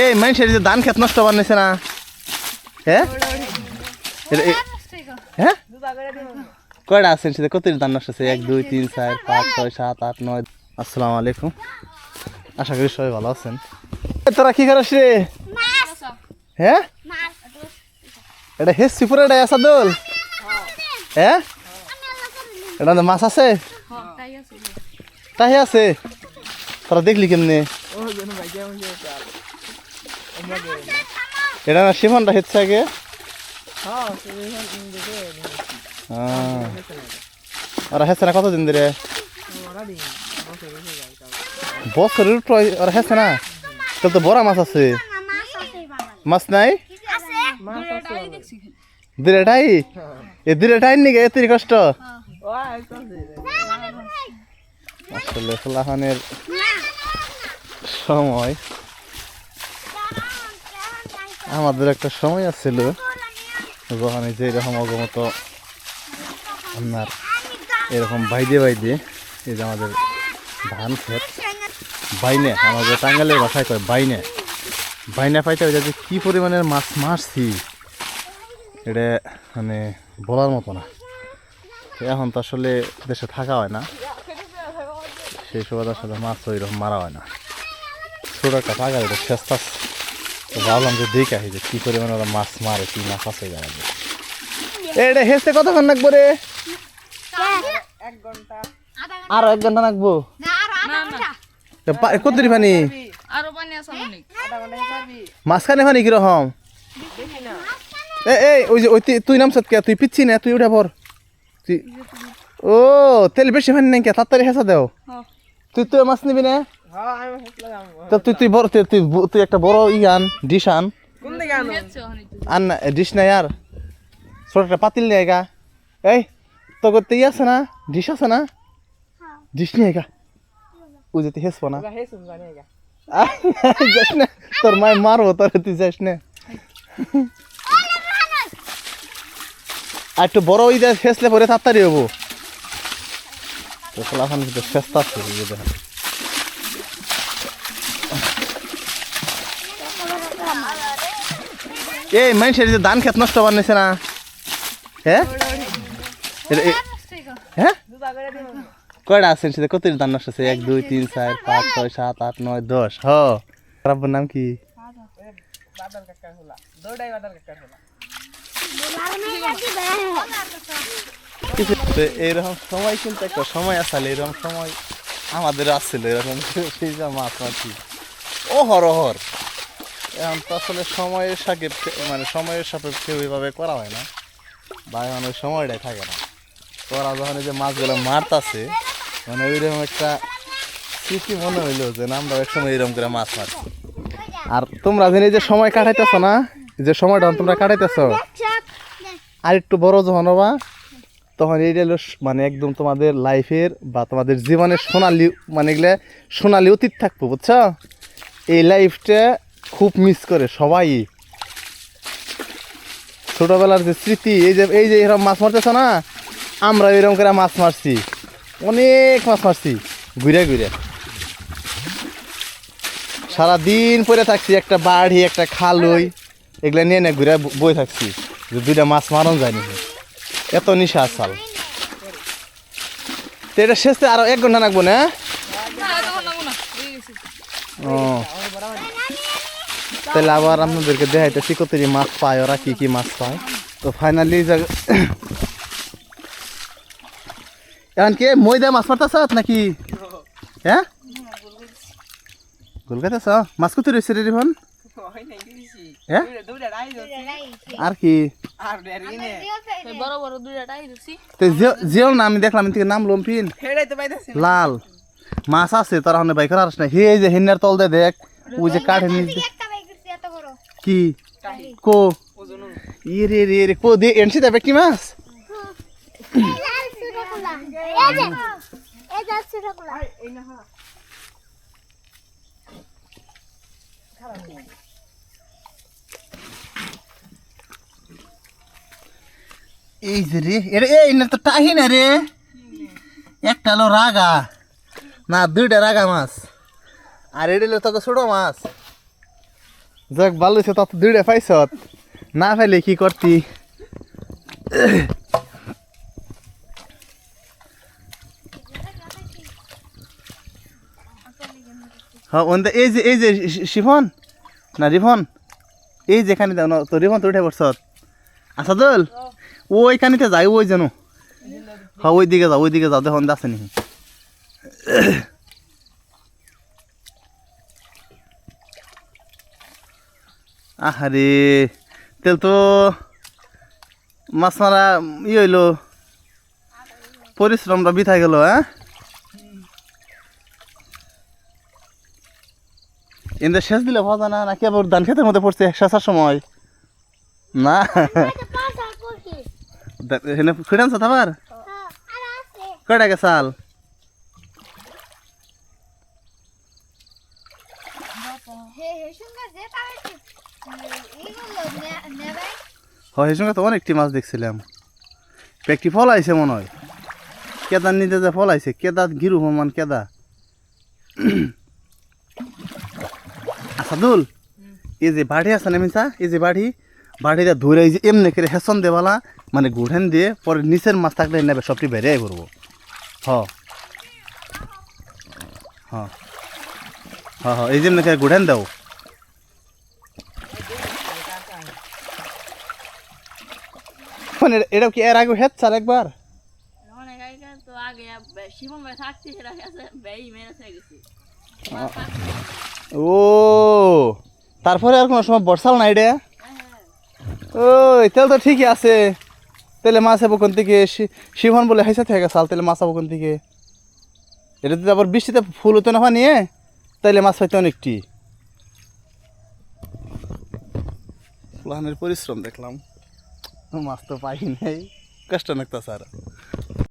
এই মানুষের যে ধান খেত নষ্ট বানিয়েছে না। হ্যাঁ হ্যাঁ কয়টা আছেন কত ধান নষ্ট আছে এক, দুই, তিন, চার, পাঁচ, ছয়, সাত, আট, নয়। আসসালামু আলাইকুম। আশা করি সবাই ভালো আছেন। তোরা কি করিস রে? হ্যাঁ এটা হেসছি, পুরো এটা আসাদুল হ্যাঁ এটা তো মাছ আছে? তাই আছে? তোরা দেখলি কেমনে? এটা না সীমানটা হেচ্ছে আগে আহ। ওরা হেচ্ছে না কতদিন ধরে? বছরের ওরা হেচ্ছে না? তাহলে তো বড় মাছ আছে। মাছ নাই? দুটাই এ দুটাই নাকি? এত কষ্ট? আসলে ফুলাহানের সময় আমাদের একটা সময় আছিল। যখন এই যে এরকম অগমত আপনার এরকম বাইদে বাইদে, এই যে আমাদের ধান ক্ষেত, বাইনে, আমাদের টাঙ্গালের ভাষায় কয় বাইনে। বাইনা পাইতে ওই যে কী পরিমাণের মাছ মারছি, এটা মানে বলার মতো না। এখন তো আসলে দেশে থাকা হয় না। সেই সময় আসলে মাছ ওইরকম মারা হয় না। ছোটো একটা টাকা এটা চেষ্টা তো ভাবলাম যে দেখে আসি যে কী পরিমাণে ওরা মাছ মারে কি মাছ আছে জানাবে এটা হেসতে কতক্ষণ লাগবো রে? আরও এক ঘণ্টা লাগবো? এ পা- কত দিন পানি? মাঝখানে পানি কীরকম? এ এই ওই যে ওই তুই- তুই নামছত কে? তুই পিচ্ছি না? তুই উঠে পর তুই ও তেল বেশি পানি নাই কে তাড়াতাড়ি হেসা দেও। তুই তুই মাছ নিবি না? তো তুই তুই বড় তুই তুই তুই একটা বড় ই আন। ডিশ আন? ডিশ আর। ছোট একটা পাতিল নিয়ে গা এই তো করতে ই আছে না? ডিশ আছে না? ডিশ নিয়ে গা ও যেতে হেসবো না। আহ, যাস না তোর মায় মারবো তোর তুই যাস না। আর একটু বড় ওই দেয় ফেসলে পরে তাড়াতাড়ি হব। তো এখন কিন্তু ফেসতা আছে দেখেন। এই, মানুষের যে ধান খেত নষ্ট বানিয়েছে না। হ্যাঁ হ্যাঁ কয়টা আছেন কত ধান নষ্ট আছে এক, দুই, তিন, চার, পাঁচ, ছয়, সাত, আট, নয়, দশ। হ। রাব্বুর নাম কি? এইরকম সময় কিন্তু একটা সময় আসলে এরকম সময় আমাদের আসছিল এরকম। সেই যা মাছ মাছি। ও হর হর এখন তো আসলে সময়ের সাথে মানে সময়ের সাপেক্ষে ওইভাবে করা হয় না। বা এখন ওই সময়টাই থাকে না। ওরা যখন যে মাছগুলো মারতাছে মানে ওইরকম একটা স্মৃতি মনে হইল যে না, আমরা একসময় এরকম করে মাছ মারছি। আর তোমরা এই যে সময় কাটাইতেছ না যে সময়টা তোমরা কাটাইতেছ, আর একটু বড় যখন হবা, তখন এইটা হলো মানে একদম তোমাদের লাইফের বা তোমাদের জীবনের সোনালি মানে এগুলো সোনালি অতীত থাকব, বুঝছ? এই লাইফটা খুব মিস করে সবাই। ছোটবেলার যে স্মৃতি এই যে এই যে এরকম মাছ মারতেছ না আমরা এরকম করে মাছ মারছি। অনেক মাছ মারছি। ঘুরে ঘুরে। সারাদিন পরে থাকছি একটা বাড়ি একটা খালই এগুলা নিয়ে নিয়ে ঘুরে বই থাকছি। যে দুইটা মাছ মারন যায়নি এত নিশা আসাল। তো এটা শেষে আরও এক ঘণ্টা লাগবো না? ও। তাহলে আবার আপনাদেরকে দেখাইতেছি কত যে মাছ পায় ওরা কি কি মাছ পায়। তো ফাইনালি এখন কে ময়দা মাছ মারতেছ নাকি? হ্যাঁ? গোলগাতেছ মাছ কত রয়েছে রে রিভন হ্যাঁ আর কি? জিও না আমি দেখলাম থেকে নাম লম্পিন লাল। মাছ আছে তার হনে বাইক আর না হে যে হিন্নার তল দে দেখ। ওই যে কাঠে নিচ কি? কো? ইরে রে রে কো দে এনসি দেবে কি মাছ? এই যে রে এরে এই না তো টাহি না রে। একটা হলো রাগা। না দুইটা রাগা মাছ। আর এটা হলো তো ছোট মাছ। যাক, ভালো হয়েছে তত দুইটা পাইছ না পাইলে কি করতি? হ্যাঁ ওন্দা এই যে এই যে শিফন, না রিফন, এই যেখানে দাও না, তো রিফন তো উঠে পড়ছ আসাদুল ওইখানিতে যাই ওই যেন। হ্যাঁ ওই দিকে যাও ওই দিকে যাও, দেখো আছে নি আহারে তেল তো মাছ মারা ই হইল পরিশ্রমটা বিথাই গেল হ্যাঁ? এতে শেষ দিলে ভাজা না নাকি আবার ধান খেতের মধ্যে পড়ছে শেষার সময়? না। এখানে খুঁড়ে আনছো আবার? কয়টা গেছাল হয়, সেই সঙ্গে তো অনেকটি মাছ দেখছিলাম। একটি ফল আইছে মনে হয়। কেদার নিতে যে ফল আইছে কেদার গিরু হমান কেদা আসাদুল এই যে বাড়ি আছে না মিসা এই যে বাড়ি বাড়িটা ধরে এই যে এমনি করে হেসন দেওয়ালা মানে গুড়েন দিয়ে পরে নিচের মাছ থাকলে নেবে, সবটি বেড়ে করব। হ। হ। হ এই যে এমনি করে গুড়েন দাও। মানে এটা কি এর আগে হেড চাল একবার ও তারপরে আর কোনো সময় বর্ষাল না এটা ওই তাহলে তো ঠিকই আছে। তাহলে মাছ আবো কোন থেকে শিবন বলে হাইসা থেকে সাল তাহলে মাছ আবো কোন থেকে। এটা তো আবার বৃষ্টিতে ফুল হতো না নিয়ে তাইলে মাছ হইতো অনেকটি। পরিশ্রম দেখলাম। মাছ তো পাই নাই কষ্ট নাকতা স্যার